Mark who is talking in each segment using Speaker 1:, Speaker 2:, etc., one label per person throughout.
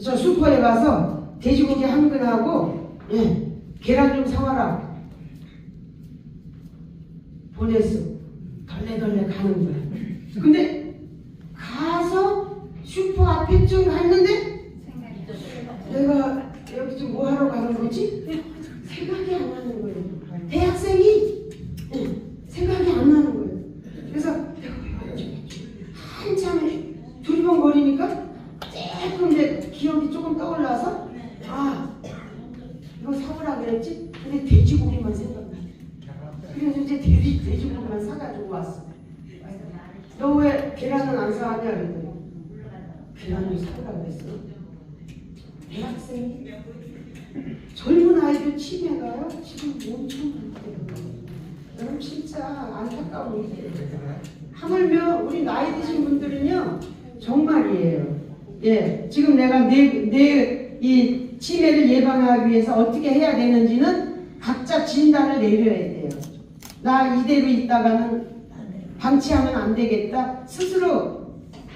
Speaker 1: 저 슈퍼에 가서 돼지고기 한 근하고 예, 계란 좀 사와라. 보냈어. 덜레덜레 가는 거야. 근데 가서 슈퍼 앞에쯤 갔는데 내가 여기 좀 뭐 하러 가는 거지? 생각이 안 나는 거예요. 대학생이 예, 생각이 안 나는 거예요. 그래서 내가 한참 두리번거리니까 조금 이제 기억이 조금 떠올라서 아 이거 사오라 그랬지? 근데 돼지고기만 생각나. 그래서 이제 돼지, 돼지고기만 사가지고 왔어. 너 왜 계란은 안 사왔냐 그랬더니 계란을 사오라 그랬어. 대학생이 젊은 아이들 치매가요 지금 엄청 많대요. 여러분 진짜 안타까운 일이에요. 하물며 우리 나이 드신 분들은요 정말이에요. 예, 지금 내가 내 내 이 치매를 예방하기 위해서 어떻게 해야 되는지는 각자 진단을 내려야 돼요. 나 이대로 있다가는 방치하면 안 되겠다. 스스로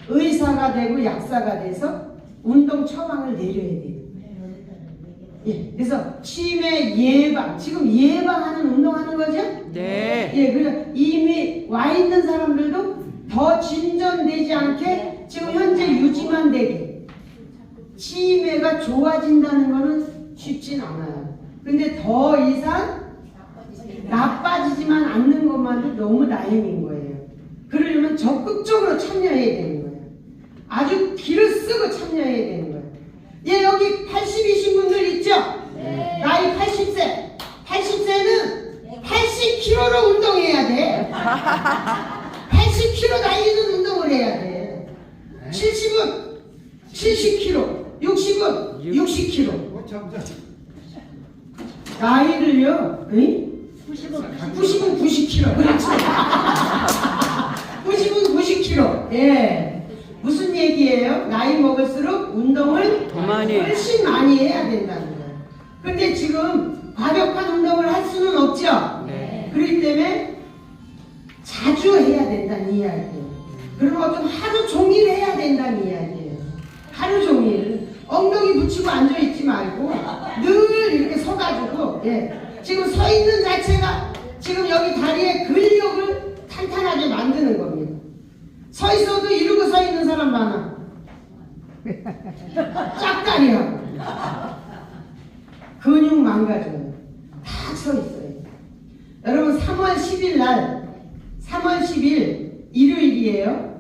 Speaker 1: 의사가 되고 약사가 돼서 운동 처방을 내려야 돼요. 예, 그래서 치매 예방, 지금 예방하는 운동하는 거죠?
Speaker 2: 네.
Speaker 1: 예, 그래서 이미 와 있는 사람들도 더 진전되지 않게 유지만 되게 치매가 좋아진다는 거는 쉽진 않아요. 근데 더 이상 나빠지지만 않는 것만도 너무 다행인 거예요. 그러려면 적극적으로 참여해야 되는 거예요. 아주 기를 쓰고 참여해야 되는 거예요. 예, 여기 80이신 분들 있죠? 나이 80세. 80세는 80kg로 운동해야 돼. 80kg 달리는 운동을 해야 돼. 70은 70kg, 60은 60kg. 나이를요, 응? 90은 90kg. 그렇지. 90은 90kg. 예. 무슨 얘기예요? 나이 먹을수록 운동을
Speaker 2: 더 많이.
Speaker 1: 훨씬 많이 해야 된다는 거예요. 근데 지금 과격한 운동을 할 수는 없죠?
Speaker 2: 네.
Speaker 1: 그렇기 때문에 자주 해야 된다는 이야기예요. 그리고 좀 하루 종일 해야 된다는 이야기예요. 하루 종일 엉덩이 붙이고 앉아 있지 말고 늘 이렇게 서가지고 예. 지금 서 있는 자체가 지금 여기 다리에 근력을 탄탄하게 만드는 겁니다. 서 있어도 이러고 서 있는 사람 많아. 짝다리하고 근육 망가져요. 다 서 있어요. 여러분 3월 10일 날 3월 10일 일요일이에요.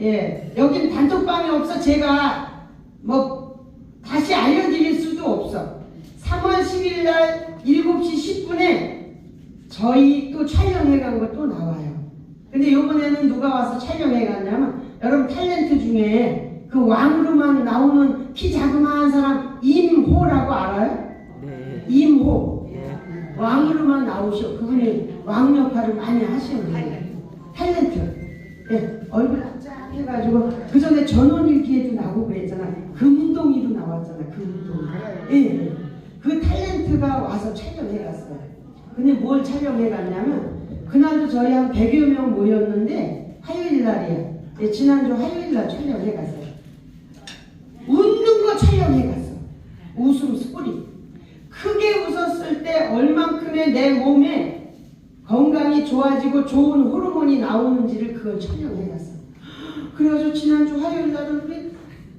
Speaker 1: 예, 여긴 단톡방이 없어 제가 뭐 다시 알려드릴 수도 없어. 3월 10일 날 7시 10분에 저희 또 촬영해 간 것도 나와요. 근데 요번에는 누가 와서 촬영해 갔냐면 여러분 탤런트 중에 그 왕으로만 나오는 키 자그마한 사람 임호라고 알아요?
Speaker 2: 네.
Speaker 1: 임호.
Speaker 2: 예.
Speaker 1: 왕으로만 나오셔. 그분이 왕 역할을 많이 하시는 분이에요. 탤런트. 예, 얼굴 쫙 해가지고 그 전에 전원일기에도 나오고 그랬잖아. 금동이로 나왔잖아. 금동. 예, 예. 그 탤런트가 와서 촬영해 갔어요. 근데 뭘 촬영해 갔냐면 그날도 저희 한 100여 명 모였는데 화요일 날이야. 예, 지난주 화요일 날 촬영해 갔어요. 웃는 거 촬영해 갔어. 웃음 소리. 크게 웃었을 때 얼만큼의 내 몸에 건강이 좋아지고 좋은 호르몬이 나오는지를 그걸 촬영해 갔어. 그래가지고 지난주 화요일 날은 우리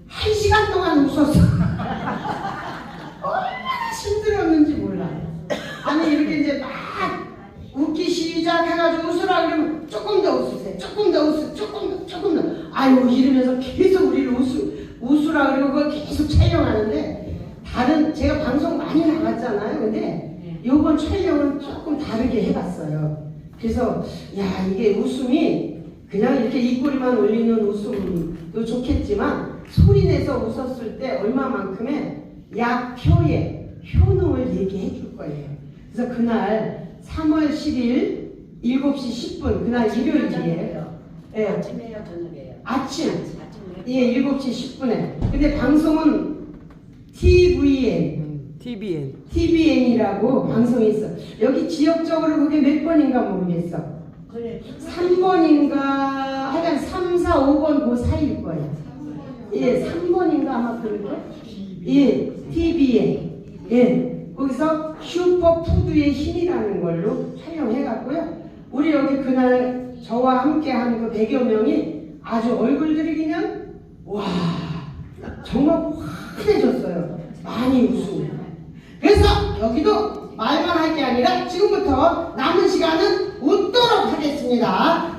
Speaker 1: 한 시간 동안 웃었어. 얼마나 힘들었는지 몰라. 아니 이렇게 이제 막 웃기 시작해가지고 웃으라 그러면 조금 더 웃으세요. 조금 더 웃으, 조금 더, 조금 더. 아유 이러면서 계속 우리를 웃으, 웃으라 그러고 그걸 계속 촬영하는데 다른 제가 방송 많이 나갔잖아요. 근데 요번 촬영은 조금 다르게 해봤어요. 그래서 야 이게 웃음이 그냥 이렇게 입꼬리만 올리는 웃음도 좋겠지만 소리 내서 웃었을 때 얼마만큼의 약효의 효능을 얘기해 줄 거예요. 그래서 그날 3월 10일 7시 10분 그날 일요일이에요. 예,
Speaker 3: 아침에요, 저녁에요?
Speaker 1: 아침
Speaker 3: 아침에.
Speaker 1: 예 7시 10분에. 근데 방송은 TVN
Speaker 2: 음, TVN.
Speaker 1: TVN이라고 방송이 있어. 여기 지역적으로 그게 몇 번인가 모르겠어.
Speaker 3: 그래.
Speaker 1: 3번인가 하여간 3, 4, 5번 그 사이일 거예요. 예, 3번인가 아마 그럴 거. 예, TV에 예, 거기서 슈퍼푸드의 힘이라는 걸로 촬영해갔고요. 우리 여기 그날 저와 함께 한 그 100여 명이 아주 얼굴들이 그냥 와 정말 환해졌어요. 많이 웃으면. 그래서 여기도 말만 할 게 아니라 지금부터 남은 시간은 웃도록 하겠습니다.